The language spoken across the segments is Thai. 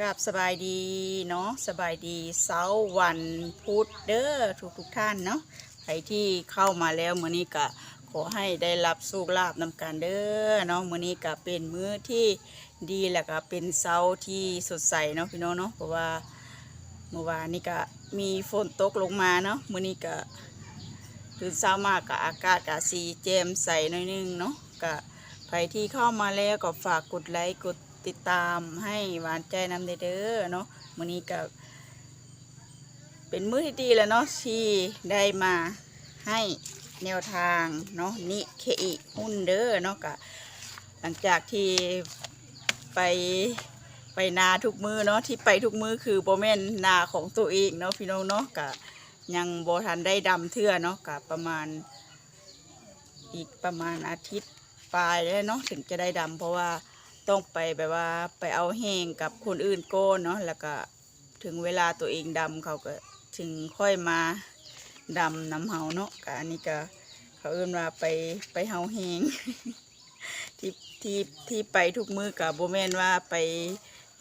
กับสบายดีเนาะสบายดีเสาร์วันพุธเด้อทุกทุกท่านเนาะใครที่เข้ามาแล้วมื้อนี้ก็ขอให้ได้รับสุขลาบนำกันเด้อเนาะมื้อนี้ก็เป็นมื้อที่ดีแล้วก็เป็นเสาร์ที่สดใสเนาะพี่น้องเนาะเพราะว่าเมื่อวานนี้ก็มีฝนตกลงมาเนาะมื้อนี้ก็ตื่นเช้ามากก็อากาศก็สีแจ่มใสหน่อยนึงเนาะก็ใครที่เข้ามาแล้วก็ฝากกดไลค์กด ติดตามให้หวานใจนำเด้อเนาะมื้อนี้ก็เป็นมื้อที่ดีแล้วเนาะที่ได้มาให้แนวทางเนาะนิเคอิหุ้นเด้อเนาะก็หลังจากที่ไปไปนาทุกมือเนาะที่ไปทุกมือคือโบแม่นนาของตัวเองเนาะพี่น้องเนาะก็ยังโบทันได้ดำเทื่อเนาะก็ประมาณอีกประมาณอาทิตย์ปลายแล้วเนาะถึงจะได้ดำเพราะว่า ต้องไปแบบว่าไปเอาแห้งกับคนอื่นโกนเนาะแล้วก็ถึงเวลาตัวเองดำเขาก็ถึงค่อยมาดำน้ำเฮาเนาะก็อันนี้ก็เขาเอื้นว่าไปไปเฮาแห้งที่ที่ที่ไปทุกมือกับโบแมนว่าไป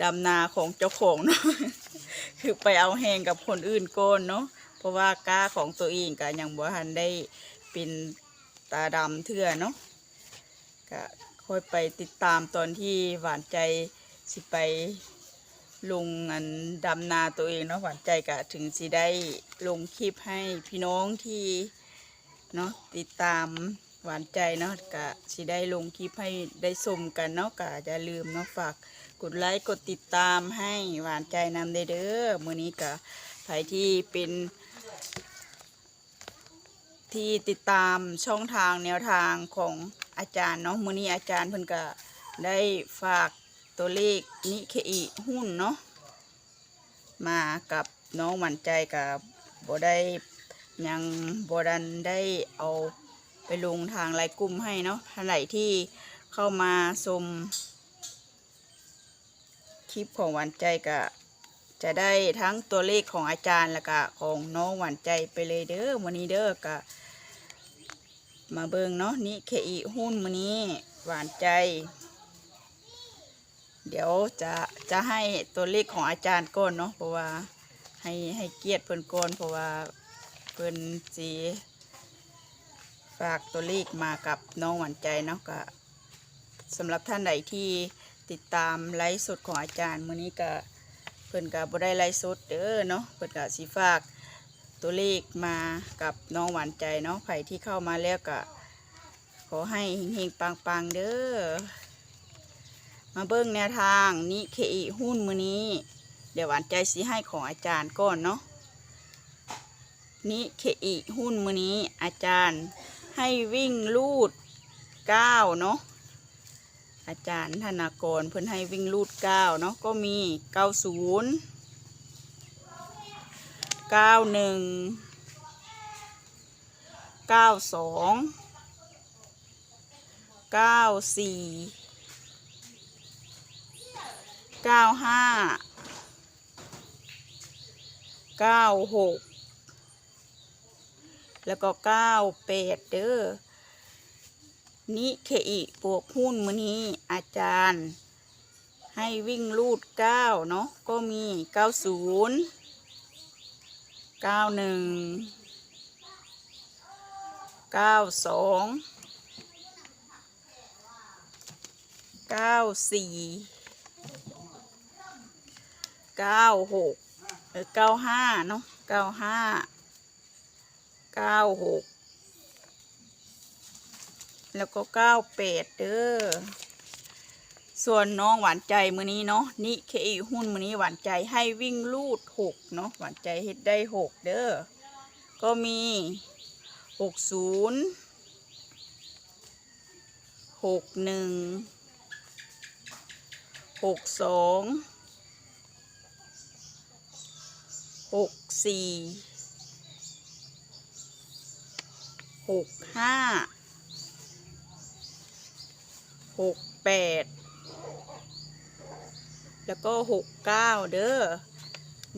ดำนาของเจ้าของเนาะคือไปเอาแห้งกับคนอื่นโกนเนาะเพราะว่ากล้าของตัวเองก็ยังบ่ทันได้เป็นตาดำเทื่อเนาะก็ ค่อยไปติดตามตอนที่หวานใจสิไปลงอันดำนาตัวเองเนาะหวานใจก็ถึงสิได้ลงคลิปให้พี่น้องที่เนาะติดตามหวานใจเนาะก็สิได้ลงคลิปให้ได้ชมกันเนาะก็อย่าลืมเนาะฝากกดไลค์กดติดตามให้หวานใจนำเด้อเมื้อนี้ก็ใครที่เป็นที่ติดตามช่องทางแนวทางของ อาจารย์เนาะมื้อนี้อาจารย์เพิ่นก็ได้ฝากตัวเลขนิเคอิหุ้นเนาะมากับน้องหวันใจกับบ่ได้ยังบ่ดันได้เอาไปลงทางไลน์กลุ่มให้เนาะท่านไหนที่เข้ามาชมคลิปของหวันใจก็จะได้ทั้งตัวเลขของอาจารย์แล้วก็ของน้องหวันใจไปเลยเด้อวันนี้เด้อก็ มาเบิงเนาะนี่เคอีหุ้นมือนี้หวานใจ เดี๋ยวจะจะให้ตัวเลขของอาจารย์ก่อนเนาะเพราะว่าให้ให้เกียรติเพิ่นก่อนเพราะว่าเพิ่นสีฝากตัวเลขมากับน้องหวานใจเนาะก็สำหรับท่านใดที่ติดตามไลฟ์สดของอาจารย์มื้อนี้ก็เพิ่นก็บ่ได้ไลฟ์สดเด้อเนาะเพิ่นก็สิฝาก ตัวเลขมากับน้องหวานใจเนาะไผ่ที่เข้ามาแล้วก็ขอให้เฮงๆปังๆเด้อมาเบิ้งแนวทางนิเคอหุ้นมือนี้ เดี๋ยวหวานใจสีให้ของอาจารย์ก่อนเนาะนิเคอหุ้นมือนี้อาจารย์ให้วิ่งลูดเก้าเนาะอาจารย์ธนากรเพิ่นให้วิ่งลูดเก้าเนาะก็มีเก้าศูนย์ เก้าหนึ่งเก้าสองเก้าสี่เก้าห้าเก้าหกแล้วก็เก้าแปดเด้อนิเคอิบวกหุ้นมือนี้อาจารย์ ให้วิ่งลูดเก้าเนาะก็มีเก้าศูนย์ เก้าหนึ่งเก้าสองเก้าสี่เก้าหกเออเก้าห้าเนาะเก้าห้าเก้าหกแล้วก็เก้าแปดเด้อ ส่วนน้องหวานใจมือนี้เนาะนี่เคอีหุ้นมือนี้หวานใจให้วิ่งลูดหกเนาะหวานใจเฮ็ดได้หกเด้อก็มีหกศูนย์หกหนึ่งหกสองหกสี่หกห้าหกแปด แล้วก็หกเก้าเด้อ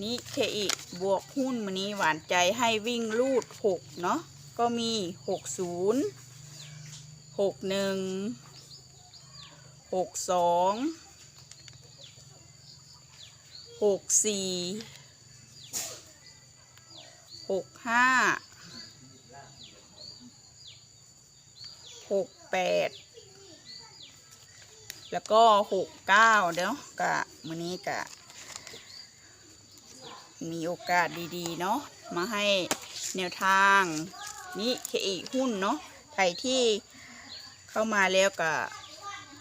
นี่เคอีบวกหุ้นมันนี้หวานใจให้วิ่งลูดหกเนาะก็มีหกศูนย์หกหนึ่งหกสองหกสี่หกห้าหกแปด แล้วก็หกเก้าเดี๋ยวกะมื้อนี้กะ มีโอกาสดีๆ เนาะมาให้แนวทางนี่เคอีหุ้นเนาะใครที่เข้ามาแล้วก็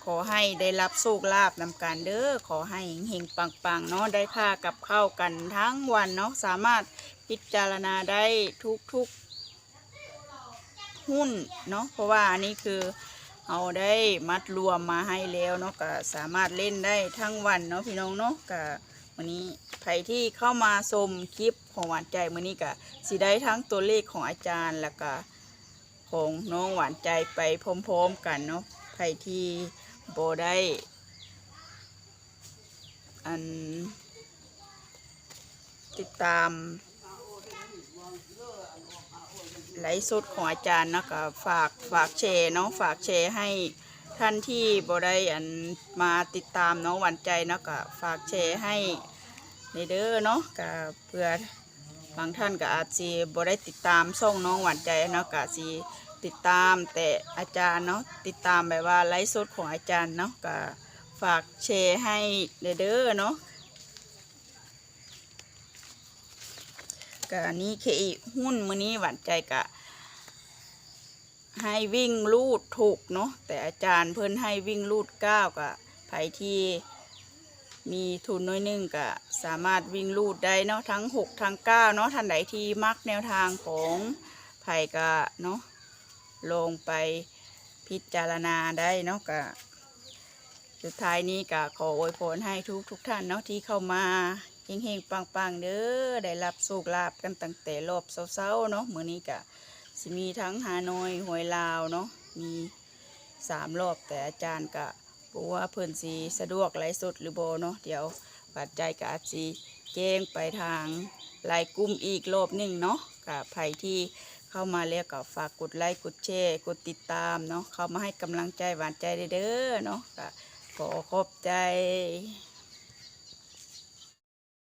ขอให้ได้รับโชคลาภนำการเด้อขอให้เฮงปังๆเนาะได้ค่ากับข้าวกันทั้งวันเนาะสามารถพิจารณาได้ทุกๆหุ้นเนาะเพราะว่าอันนี้คือ เอาได้มัดรวมมาให้แล้วเนาะก็สามารถเล่นได้ทั้งวันเนาะพี่น้องเนาะก็วันนี้ใครที่เข้ามาชมคลิปของหวานใจมื้อนี้ก็สิได้ทั้งตัวเลขของอาจารย์แล้วก็ของน้องหวานใจไปพร้อมๆกันเนาะใครที่โบได้ อันติดตาม ไลฟ์สดของอาจารย์นะก็ฝากฝากแชร์เนาะฝากแชร์ให้ท่านที่บ่ได้อันมาติดตามน้องหวานใจเนาะก็ฝากแชร์ให้ในเด้อเนาะก็เพื่อบางท่านก็อาจสิบ่ได้ติดตามช่งน้องหวานใจเนาะก็สิติดตามแต่อาจารย์เนาะติดตามแบบว่าไลฟ์สดของอาจารย์เนาะก็ฝากแชร์ให้ในเด้อเนาะ ก็อันนี้เคอีหุ้นมือนี้หวานใจกะ ให้วิ่งลูดถูกเนาะแต่อาจารย์เพิ่นให้วิ่งลูดเก้าก็ไผที่มีทุนน้อยนึงก็สามารถวิ่งลูดได้เนาะทั้งหกทั้งเก้าเนาะท่านใดที่มักแนวทางของไผก็เนาะลงไปพิจารณาได้เนาะก็สุดท้ายนี้ก็ขออวยพรให้ทุกทุกท่านเนาะที่เข้ามา เฮงๆปังๆเด้อได้รับโชคลาภกันตั้งแต่รอบเช้าๆเนาะมื้อนี้ก็สิมีทั้งฮานอยหวยลาวเนาะมีสามรอบแต่อาจารย์กะบอกว่าเพิ่นสีสะดวกไลฟ์สดหรือโบเนาะเดี๋ยวปัจจัยกะอาจสีแจ้งไปทางไลน์กลุ่มอีกรอบหนึ่งเนาะกับใครที่เข้ามาแล้วก็ฝากกดไลค์กดแชร์กดติดตามเนาะเข้ามาให้กำลังใจหวานใจเด้อเนาะก็ขอขอบใจ